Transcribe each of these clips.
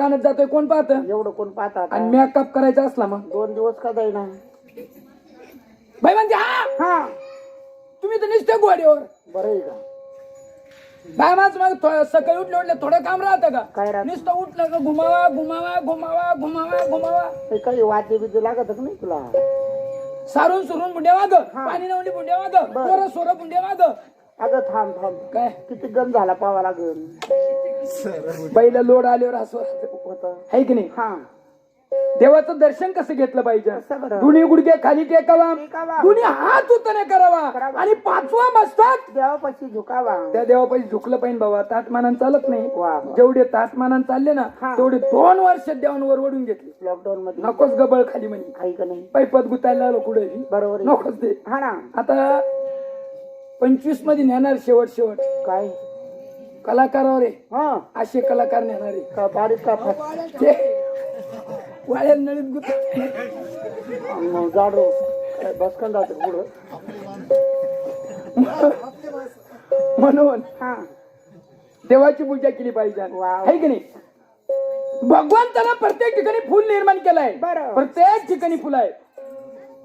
कानात जातोय कोण पाहत? एवढं कोण पाहता आता? आणि मेकअप करायचा असला मग. दोन दिवस का जाईना? बाई म्हणते हा हा. तुम्ही तर निसते गोडीवर बरं आहे का? बाय माझ मग थो- सकाळी उठले उठले थोडं काम राहतं का? काय राहत? नुसतं उठलं का घुमावा घुमावा घुमावा घुमावा घुमावा. ते काही वाद्य बिद्य लागत का नाही तुला? सारून सुरून बुंड्या वाग पाणी नवली बुंड्या वाग बरं. पोरं सोरं बुंड्या वाग अगं थांब थांब. काय? किती गण झाला पावा लागल. पहिलं लोड आल्यावर असं होत आहे की नाही? हा. देवाचं दर्शन कसं घेतलं पाहिजे? दोन्ही गुडघे खाली टेकावा. दोन्ही हात उतने करावा. आणि पाचवा मस्तक. देवापाशी झुकावा. त्या देवापाशी झुकलं पाहिजे बाबा. ताटमानानं चालत नाही. जेवढे ताटमानानं चालले ना. तेवढे दोन वर्ष देवांवर वडून घेतले. लॉकडाऊन मध्ये. नकोच गबळ खाली म्हणे. काही का नाही? पैपत गुतायला आलो कुठे? बरोबर. नकोच हा ना. आता पंचवीसमध्ये नेणार शेवट शेवट. काय? कलाकारावर आहे हा. असे कलाकार नेणार का बारीक ते वाळ्या नळीत गुत मग जाडो. काय बसकन जात पुढं. म्हणून हा. देवाची पूजा केली पाहिजे. वाव. आहे की नाही? भगवंतानं प्रत्येक ठिकाणी फुल निर्माण केलंय. बरं. प्रत्येक ठिकाणी फुल आहे.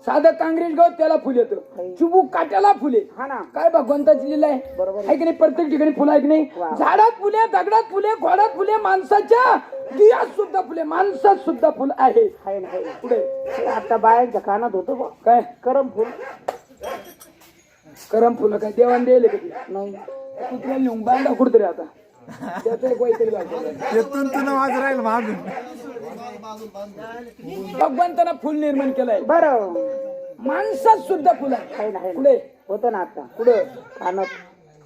साधं काँग्रेस गवत त्याला फुल येतं. चुबूक काट्याला फुले. हा ना. काय भगवंताची लिहिलं आहे? बरोबर आहे. की नाही? प्रत्येक ठिकाणी फुलं आहे की नाही. झाडात फुले दगडात फुले घोडात फुले माणसाच्या दियात सुद्धा फुले. माणसात सुद्धा फुल आहे. आहे ना आहे ना. पुढे. आता बायांच्या कानात होतो बा. काय? करम फुल. करम फुलं काय? देवान द्यायला कधी नाही. नेऊन बांधा कुठतरी आता. एक काहीतरी तुला माझं राहील मागून. भगवंतानं फुल निर्माण केलंय. बरं. माणसात सुद्धा फुल आहे. पुढे. होतं ना आता. पुढे. कानात.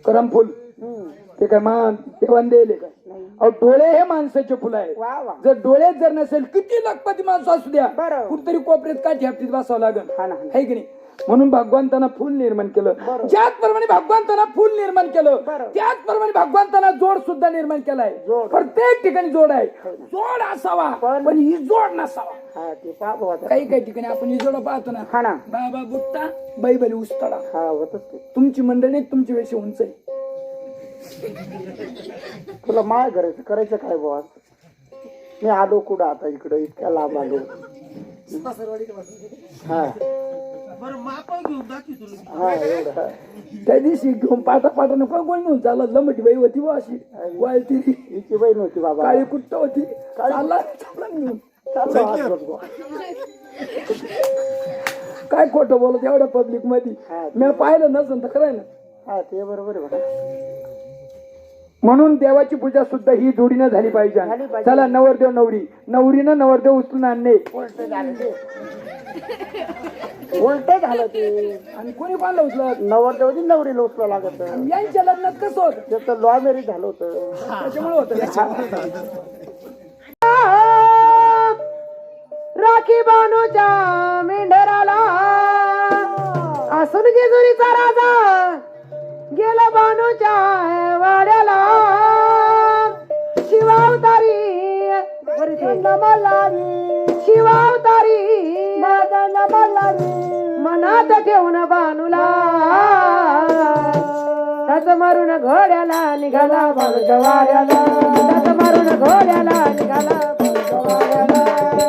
करम फुल. हम्म. ते काय मान देवान काय? नाही. अहो डोळे हे माणसाचे फुल आहे वा वा. जर डोळेच जर नसेल किती लखपती माणसं असू द्या. बरं. कुठतरी कोपऱ्यात का ठेपटीत बसावं लागल. हा हा. आहे की नाही? म्हणून भगवंतानं फुल निर्माण केलं. ज्याचप्रमाणे भगवंतानं फुल निर्माण केलं. त्याचप्रमाणे भगवंतानं जोड सुद्धा निर्माण केलाय. प्रत्येक ठिकाणी जोड आहे. जोड असावा पण- ही जोड नसावा. हा काही काही ठिकाणी आपण ही जोड पाहतो ना. हा ना. बाबा बुट्टा बैबली उस्तडा. हा तुमची मंडळी तुमची वेशी उंच आहे. तुला माय करायचं करायचं काय बुवा? मी आलो कुठं आता इकडं? इतक्या लांब आलो. हा. हा एवढं. त्या दिवशी घेऊन पाटा पाटा नको कोण घेऊन चालला? लंबटी बाई होती बा अशी. वाळती हिची बहीण होती बाबा. काळी कुट्ट होती. चालला चालला घेऊन. चाललो आजवर बुवा. काय खोटं बोलत एवढ्या पब्लिकमध्ये. मी पाहिलं नसेल तर खरं ना. हा ते बरोबर आहे म्हणून देवाची पूजा सुद्धा ही जोडीनं झाली पाहिजे. झाली पाहिजे. चला नवरदेव नवरी. नवरीनं नवरदेव उचलून आणणे उलट झालं ते. आणि कोणी पाहिलं उचलत? नवरदेवची नवरीला उचला लागत. यांच्या लग्नात कसं होत? त्याचं लॉ मॅरेज झालं होतं. त्याच्यामुळे होत राखी बानूच्या मेंढराला. असून जेजुरीचा राजा गेला बानूच्या वाड्याला. शिवावतारी मल्हारी. शिवावतारी. मल्हारी मनात ठेवून बानूला त्याच मारून घोड्याला निघाला बानूच्या वाड्याला. त्याच मारून घोड्याला निघाला वाड्याला.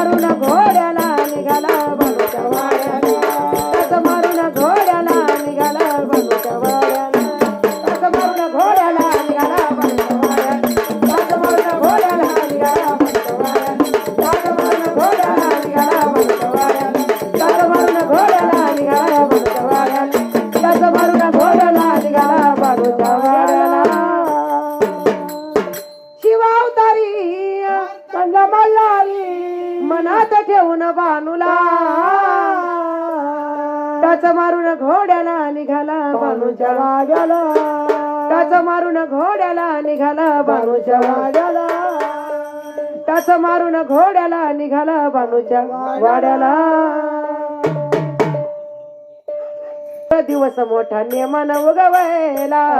मारून घोड्याला निघाला बाळूच्या वाड्याला टाच मारून घोड्याला निघाला बाळूच्या वाड्याला टाच मारून घोड्याला निघाला बाळूच्या वाड्याला टाच मारून घोड्याला निघाला बाळूच्या वाड्याला टाच मारून घोड्याला निघाला वाड्याला मारून घोड्याला निघाला टाच मारून घोड्याला निघाला बानूच्या वाड्याला. टाच मारून घोड्याला निघाला बानूच्या वाड्याला. टाच मारून घोड्याला निघाला बानूच्या वाड्याला. दिवस मोठा नेमान उगवायला.